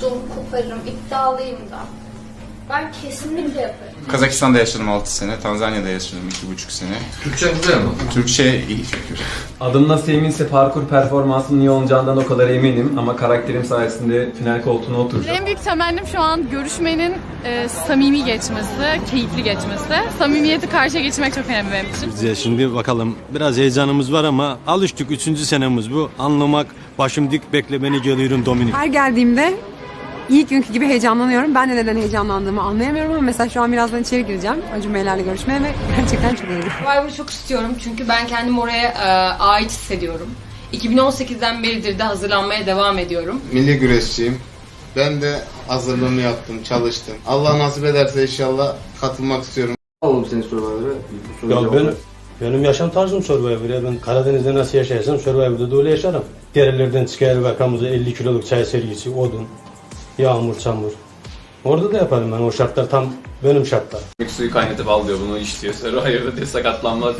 tuttum, koparırım, iddialıyım da. Ben kesinlikle yaparım. Kazakistan'da yaşadım 6 sene, Tanzanya'da yaşadım 2,5 sene. Türkçe güzel ama. Türkçe iyi şükür. Adım nasıl eminse parkur performansımın iyi olacağından o kadar eminim ama karakterim sayesinde final koltuğuna oturacağım. En büyük temennim şu an görüşmenin e, samimi geçmesi, keyifli geçmesi. Samimiyeti karşıya geçirmek çok önemli benim için. Biz de şimdi bakalım biraz heyecanımız var ama alıştık. Üçüncü senemiz bu. Anlamak başım dik beklemeni geliyorum Dominik. Her geldiğimde ilk günkü gibi heyecanlanıyorum. Ben de neden heyecanlandığımı anlayamıyorum ama mesela şu an birazdan içeri gireceğim. Acun Beyler'le görüşmeye ve gerçekten çok heyecanlıyım. Survivor'ı çok istiyorum çünkü ben kendimi oraya e, ait hissediyorum. 2018'den beridir de hazırlanmaya devam ediyorum. Milli güreşçiyim. Ben de hazırlığımı yaptım, çalıştım. Allah nasip ederse inşallah katılmak istiyorum. Alalım seni Survivor'a. Bu soruyu Ya ben, benim yaşam tarzım Survivor ya. Ben Karadeniz'de nasıl yaşarsam Survivor'da da öyle yaşarım. Derelerden çıkar arkamıza 50 kiloluk çay sergisi, odun, yağmur, çamur. Orada da yaparım ben. O şartlar tam benim şartlar. suyu kaynatıp al diyor bunu iç diyor. Survivor'da diyor sakatlanma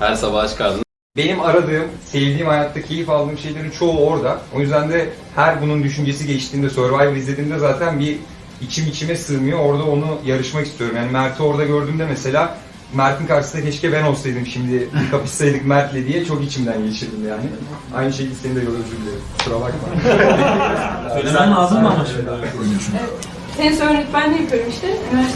her sabah çıkardın. Benim aradığım, sevdiğim hayatta keyif aldığım şeylerin çoğu orada. O yüzden de her bunun düşüncesi geçtiğinde, Survivor izlediğimde zaten bir içim içime sığmıyor. Orada onu yarışmak istiyorum. Yani Mert'i orada gördüğümde mesela Mert'in karşısında keşke ben olsaydım şimdi kapışsaydık Mert'le diye çok içimden geçirdim yani. Aynı şekilde seni de özür dilerim. Kusura bakma. Söylemen lazım mı ama şimdi? Ben de yapıyorum işte. Üniversitede okuyorum.